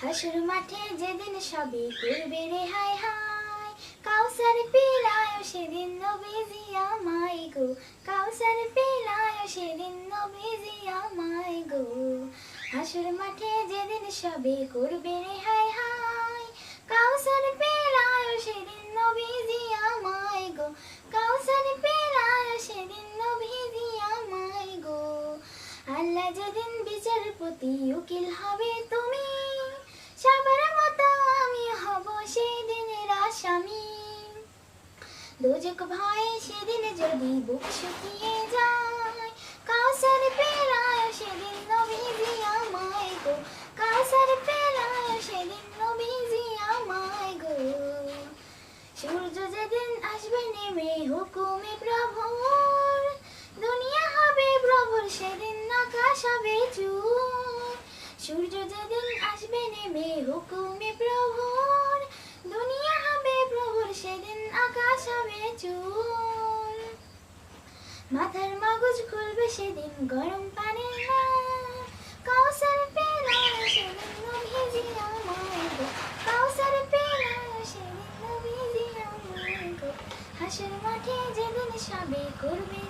হাসুর মাঠে যেদিন সবে করবে রে হাই হাই কাউসার পেলায় সেদিন নবীজি আমায় গো, কাউসার পেলায় সেদিন নবীজি আমায় গো। হাসুর মাঠে যেদিন সবে করবে রে হাই হাই কাউসার পেলায় সেদিন নবীজি আমায় গো, কাউসার পেলায় সেদিন নবীজি আমায় গো। আল্লাহ যেদিন বিচারপতি উকিল হবে তুমি দুজক ভয়ে সেদিন যদি বুক শুকিয়ে যায়, কাউসার পেলায় সেদিন নবীজি আমায় গো, কাউসার পেলায় সেদিন নবীজি আমায় গো। সূর্য যেদিন আসবে নেমে হুকুমে প্রভুর, দুনিয়া হবে প্রভুর সেদিন আকাশ হবে চুর। সূর্য যেদিন আসবে নেমে হুকুমে প্রভুর চুর মাথার মগজ খুলবে সেদিন গরম পানি না কাউসার পেলায় সেদিন কাউসার হাসির মাঠে যেদিন সবে করবে